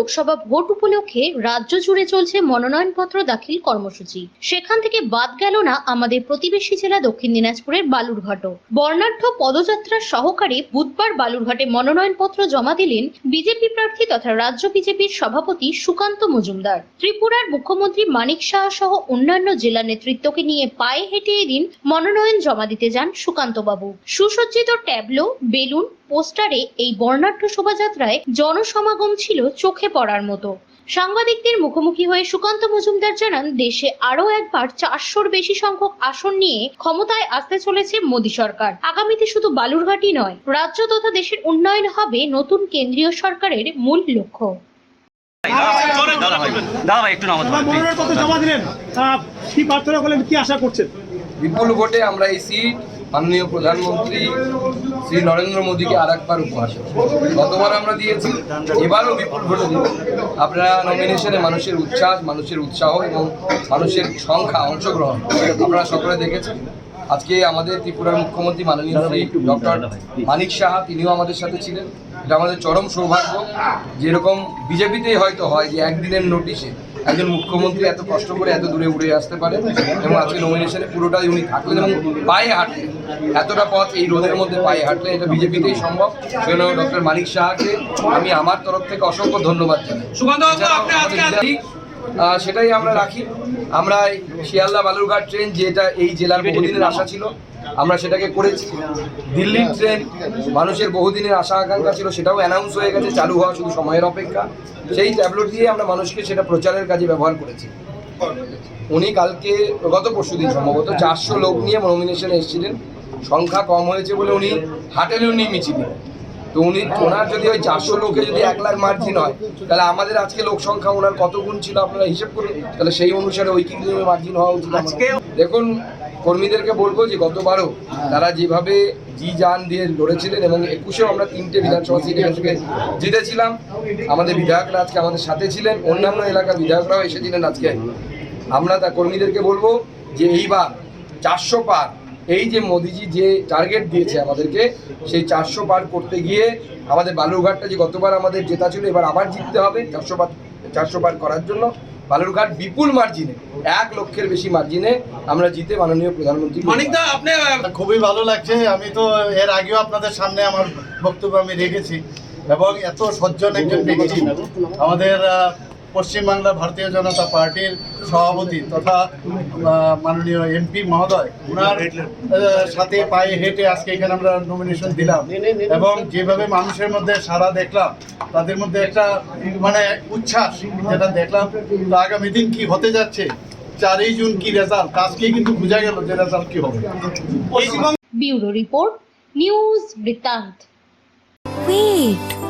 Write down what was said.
Lok Sabha vote উপলক্ষে রাজ্য জুড়ে চলছে মনোনয়নপত্র দাখিল কর্মসূচি। সেখান থেকে বাদ গেল না আমাদের প্রতিবেশী জেলা দক্ষিণ দিনাজপুরের বালুরঘাটও। বর্ণাঢ্য পদযাত্রার সহকারে বুধবার বালুরঘাটে মনোনয়নপত্র জমা দিলেন বিজেপি প্রার্থী তথা রাজ্য বিজেপির সভাপতি সুকান্ত মজুমদার। ত্রিপুরার মুখ্যমন্ত্রী মানিক শাহ সহ অন্যান্য জেলা নেতৃত্বকে নিয়ে পায়ে হেঁটে এদিন মনোনয়ন জমা দিতে যান সুকান্তবাবু। সুসজ্জিত ট্যাবলো, বেলুন, পোস্টারে এই বর্ণাঢ্য শোভাযাত্রায় জনসমাগম ছিল চোখে পড়ার মতো। সাংবাদিকদের মুখোমুখি হয়ে সুকান্ত মজুমদার জানান দেশে আরও একবার চারশোর বেশি সংখ্যক আসন নিয়ে ক্ষমতায় আসতে চলেছে মোদী সরকার। আগামীতে শুধু বালুরঘাটই নয় রাজ্য তথা দেশের উন্নয়ন হবে নতুন কেন্দ্রীয় সরকারের মূল লক্ষ্য। দাদা একটু প্রার্থনা করলেন কি আশা করছেন? বিপুল ভোটে আমরা এই সিট মাননীয় প্রধানমন্ত্রী শ্রী নরেন্দ্র মোদীকে আর একবার উপহাস গতবার আমরা দিয়েছি, এবারও বিপুল ভোটে আপনারা নমিনেশনে মানুষের উচ্ছ্বাস, মানুষের উৎসাহ এবং মানুষের সংখ্যা অংশগ্রহণ আপনারা সকলে দেখেছেন। আজকে আমাদের ত্রিপুরার মুখ্যমন্ত্রী মাননীয় শ্রী ডক্টর মানিক সাহা, তিনিও আমাদের সাথে ছিলেন। এটা আমাদের চরম সৌভাগ্য। যেরকম বিজেপিতেই হয়তো হয় যে একদিনের নোটিশে একজন মুখ্যমন্ত্রী এত কষ্ট করে এত দূরে উড়ে আসতে পারে এবং আজকে নমিনেশনে পুরোটাই উনি থাকলেন এবং পায়ে হাঁটলেন এতটা পথ এই রোদের মধ্যে পায়ে হাঁটলেন এটা বিজেপিতেই সম্ভব। সেজন্য ডক্টর মানিক সাহাকে আমি আমার তরফ থেকে অসংখ্য ধন্যবাদ জানাই। সেটাই আমরা রাখি। আমরা শিয়ালদা বালুরঘাট ট্রেন যেটা এই জেলার বহুদিনের আশা ছিল আমরা সেটাকে করেছি। দিল্লির ট্রেন মানুষের বহুদিনের আশা আকাঙ্ক্ষা ছিল সেটাও অ্যানাউন্স হয়ে গেছে চালু হওয়া শুধু সময়ের অপেক্ষা। সেই ট্যাবলেট দিয়ে আমরা মানুষকে সেটা প্রচারের কাজে ব্যবহার করেছি। উনি কালকে গত পরশু দিন সম্ভবত চারশো লোক নিয়ে নমিনেশনে এসেছিলেন। সংখ্যা কম হয়েছে বলে উনি হাটেলে উনি মিছিলে তো উনি ওনার যদি ওই চারশো লোকে যদি এক লাখ মার্জিন হয় তাহলে আমাদের আজকে লোক সংখ্যা ওনার কত গুণ ছিল আপনারা হিসেব করুন। তাহলে সেই অনুসারে ওই কিন্তু মার্জিন হওয়া উচিত দেখুন কর্মীদেরকে বলব যে গতবারও তারা যেভাবে জি যান দিয়ে লড়েছিলেন এবং একুশেও আমরা তিনটে বিধানসভা সিট এখান থেকে জিতেছিলাম। আমাদের বিধায়করা আজকে আমাদের সাথে ছিলেন অন্যান্য এলাকার বিধায়করাও এসেছিলেন আজকে। আমরা তা কর্মীদেরকে বলব যে এইবার চারশো পার এই যে মোদিজি যে টার্গেট দিয়েছে আমাদেরকে সেই চারশো পার করতে গিয়ে আমাদের বালুরঘাটটা যে গতবার আমাদের জেতা ছিল এবার আবার জিততে হবে। চারশো পার চারশো পার করার জন্য বালুরঘাট বিপুল মার্জিনে এক লক্ষের বেশি মার্জিনে আমরা জিতে মাননীয় প্রধানমন্ত্রী মানিকদা আপনি খুবই ভালো লাগছে। আমি তো এর আগেও আপনাদের সামনে আমার বক্তব্য আমি রেখেছি এবং এত সজ্জন একজন ব্যক্তি। আমাদের পশ্চিমবাংলা ভারতীয় জনতা পার্টির সভাপতি তথা মাননীয় এমপি মহোদয় ওনার সাথে পায়ে হেঁটে আজকে এখানে আমরা নমিনেশন দিলাম। এবং যেভাবে মানুষের মধ্যে সারা দেখলাম তাদের মধ্যে একটা মানে উচ্ছ্বাস যেটা দেখলাম তো আগামী দিন কি হতে যাচ্ছে চারই জুন কি রেজাল্ট আজকেই কিন্তু বোঝা গেল যে রেজাল্ট কি হবে। ব্যুরো রিপোর্ট নিউজ বৃত্তান্ত। Wait.